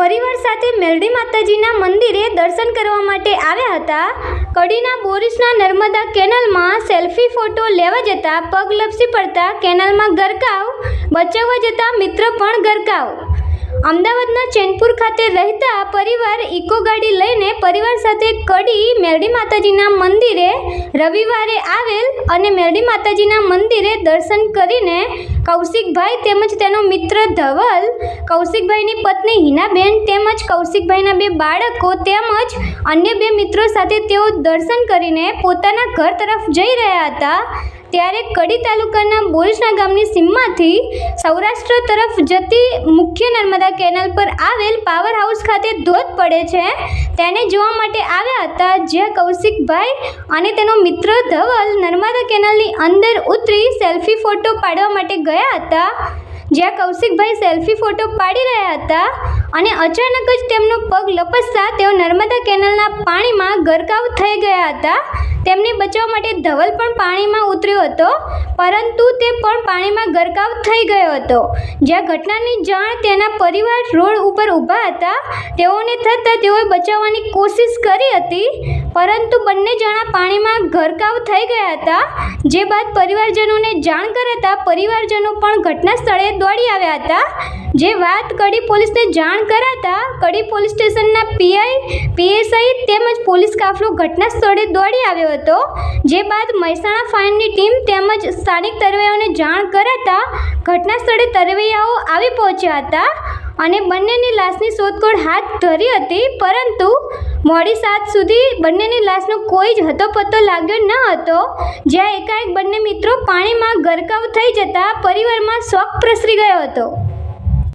પરિવાર સાથે મેલડી માતાજીના મંદિરે દર્શન કરવા માટે આવ્યા હતા. કડીના બોરિસના નર્મદા કેનલમાં સેલ્ફી ફોટો લેવા જતા પગ લપસી પડતા કેનલમાં ગરકાવ, બચાવવા જતા મિત્ર પણ ગરકાવ. અમદાવાદના ચેનપુર ખાતે રહેતા પરિવાર ઇકો ગાડી લઈને પરિવાર સાથે કડી મેરડી માતાજીના મંદિરે રવિવારે આવેલ અને મેરડી માતાજીના મંદિરે દર્શન કરીને કૌશિકભાઈ તેમજ તેનો મિત્ર ધવલ, કૌશિકભાઈની પત્ની હિનાબેન તેમજ કૌશિકભાઈના બે બાળકો તેમજ અન્ય બે મિત્રો સાથે તેઓ દર્શન કરીને પોતાના ઘર તરફ જઈ રહ્યા હતા. ત્યારે કડી તાલુકાના બોરીસના ગામની સીમમાંથી સૌરાષ્ટ્ર તરફ જતી મુખ્ય નર્મદા કેનાલ પર આવેલ પાવર હાઉસ ખાતે ધોધ પડે છે. તેને જોવા માટે આવ્યા હતા જ્યાં કૌશિકભાઈ અને તેનો મિત્ર ધવલ નર્મદા કેનાલની અંદર ઉતરી સેલ્ફી ફોટો પાડવા માટે ગયા હતા? જ્યાં કૌશિકભાઈ સેલ્ફી ફોટો પાડી રહ્યા હતા અને અચાનક જ તેમનો પગ લપસતા તેઓ નર્મદા કેનાલના પાણીમાં ગરકાવ થઈ ગયા હતા. તેમને બચાવવા માટે ધવલ પણ પાણીમાં ઉતર્યો હતો, પરંતુ તે પણ પાણીમાં ગરકાવ થઈ ગયો હતો. જ્યાં ઘટનાની જાણ તેના પરિવાર રોડ ઉપર ઊભા હતા, તેઓને થતાં તેઓએ બચાવવાની કોશિશ કરી હતી, પરંતુ બંને જણા પાણીમાં ગરકાવ થઈ ગયા હતા. જે બાદ પરિવારજનોને જાણ કરાતા પરિવારજનો પણ ઘટના સ્થળે દોડી આવ્યા હતા. જે વાત કડી પોલીસને જાણ કરાતા, કડી પોલીસ સ્ટેશનના પીઆઈ, પીએ પોલીસ કાફલો ઘટના સ્થળે દોડી આવ્યો હતો. જે બાદ મહેસાણા ફાયરની ટીમ તેમજ સ્થાનિક તરવૈયાઓને જાણ કરાતા ઘટના સ્થળે તરવૈયાઓ આવી પહોંચ્યા હતા અને બંનેની લાશની શોધખોળ હાથ ધરી હતી, પરંતુ મોડી સાત સુધી બંનેની લાશનો કોઈ જ હતો પત્તો લાગ્યો ન હતો. જ્યાં એકાએક બંને મિત્રો પાણીમાં ગરકાવ થઈ જતા પરિવારમાં શોક પ્રસરી ગયો હતો.